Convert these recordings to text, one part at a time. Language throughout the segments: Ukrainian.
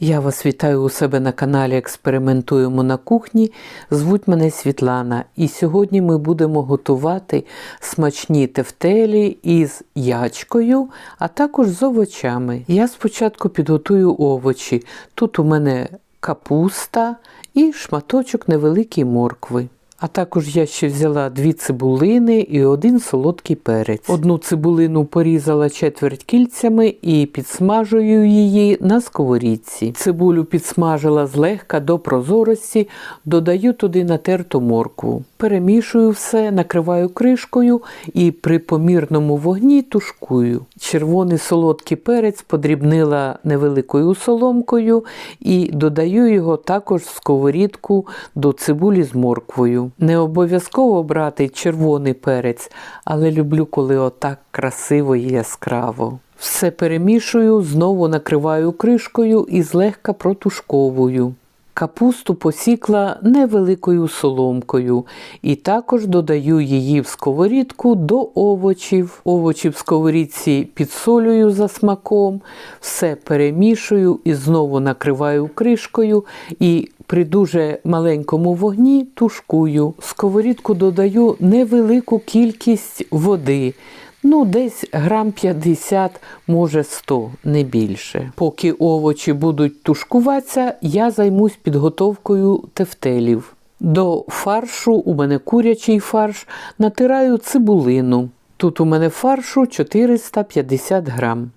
Я вас вітаю у себе на каналі Експериментуємо на кухні. Звуть мене Світлана, і сьогодні ми будемо готувати смачні тефтелі із ячкою, а також з овочами. Я спочатку підготую овочі. Тут у мене капуста і шматочок невеликої моркви. А також я ще взяла дві цибулини і один солодкий перець. Одну цибулину порізала четверть кільцями і підсмажую її на сковорідці. Цибулю підсмажила злегка до прозорості, додаю туди натерту моркву. Перемішую все, накриваю кришкою і при помірному вогні тушкую. Червоний солодкий перець подрібнила невеликою соломкою і додаю його також в сковорідку до цибулі з морквою. Не обов'язково брати червоний перець, але люблю, коли отак красиво і яскраво. Все перемішую, знову накриваю кришкою і злегка протушковую. Капусту посікла невеликою соломкою і також додаю її в сковорідку до овочів. Овочі в сковорідці підсолюю за смаком, все перемішую і знову накриваю кришкою і при дуже маленькому вогні тушкую. В сковорідку додаю невелику кількість води. Ну, десь грам 50, може 100, не більше. Поки овочі будуть тушкуватися, я займусь підготовкою тефтелів. До фаршу у мене курячий фарш, натираю цибулину. Тут у мене фаршу 450 грам.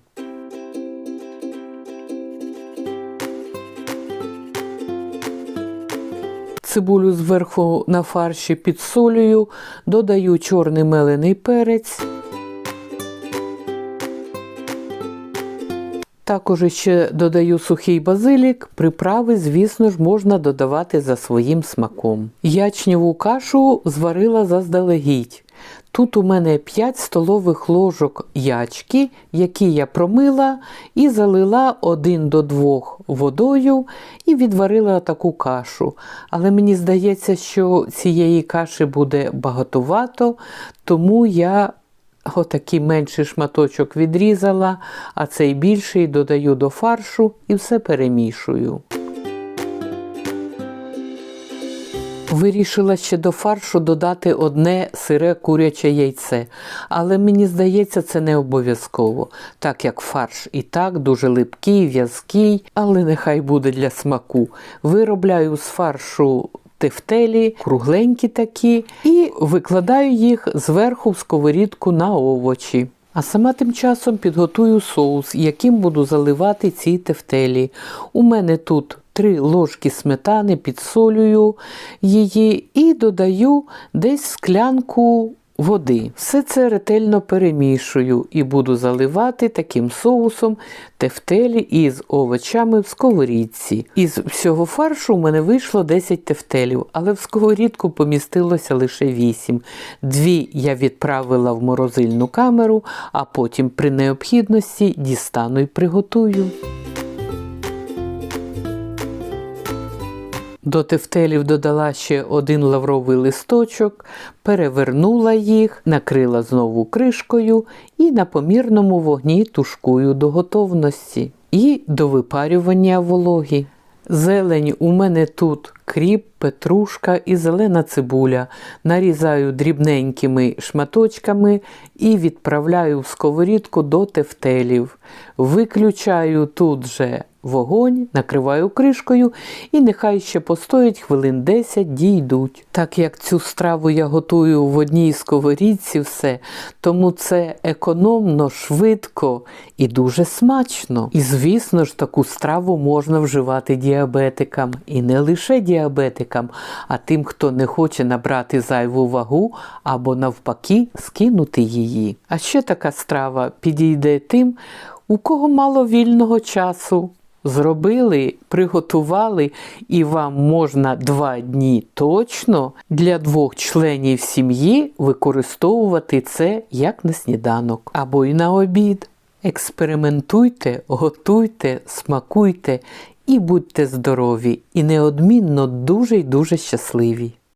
Цибулю зверху на фарші підсолюю, додаю чорний мелений перець. Також ще додаю сухий базилік, приправи, звісно ж, можна додавати за своїм смаком. Ячневу кашу зварила заздалегідь. Тут у мене 5 столових ложок ячки, які я промила і залила 1 до 2 водою і відварила таку кашу. Але мені здається, що цієї каші буде багатовато, тому я Отакий менший шматочок відрізала, а цей більший додаю до фаршу і все перемішую. Вирішила ще до фаршу додати одне сире куряче яйце, але мені здається, це не обов'язково, так як фарш і так дуже липкий, в'язкий, але нехай буде для смаку. Виробляю з фаршу тефтелі, кругленькі такі, і викладаю їх зверху в сковорідку на овочі. А сама тим часом підготую соус, яким буду заливати ці тефтелі. У мене тут три ложки сметани, підсолюю її і додаю десь склянку води. Все це ретельно перемішую і буду заливати таким соусом тефтелі із овочами в сковорідці. Із всього фаршу у мене вийшло 10 тефтелів, але в сковорідку помістилося лише 8. Дві я відправила в морозильну камеру, а потім при необхідності дістану і приготую. До тефтелів додала ще один лавровий листочок, перевернула їх, накрила знову кришкою і на помірному вогні тушкую до готовності і до випарювання вологі. Зелень у мене тут кріп, петрушка і зелена цибуля. Нарізаю дрібненькими шматочками і відправляю в сковорідку до тефтелів. Виключаю тут же вогонь, накриваю кришкою і нехай ще постоять хвилин 10 дійдуть. Так як цю страву я готую в одній сковорідці все, тому це економно, швидко і дуже смачно. І, звісно ж, таку страву можна вживати діабетикам. І не лише діабетикам, а тим, хто не хоче набрати зайву вагу або навпаки скинути її. А ще така страва підійде тим, у кого мало вільного часу. Зробили, приготували, і вам можна два дні точно для двох членів сім'ї використовувати це як на сніданок або й на обід. Експериментуйте, готуйте, смакуйте і будьте здорові, і неодмінно дуже й дуже щасливі.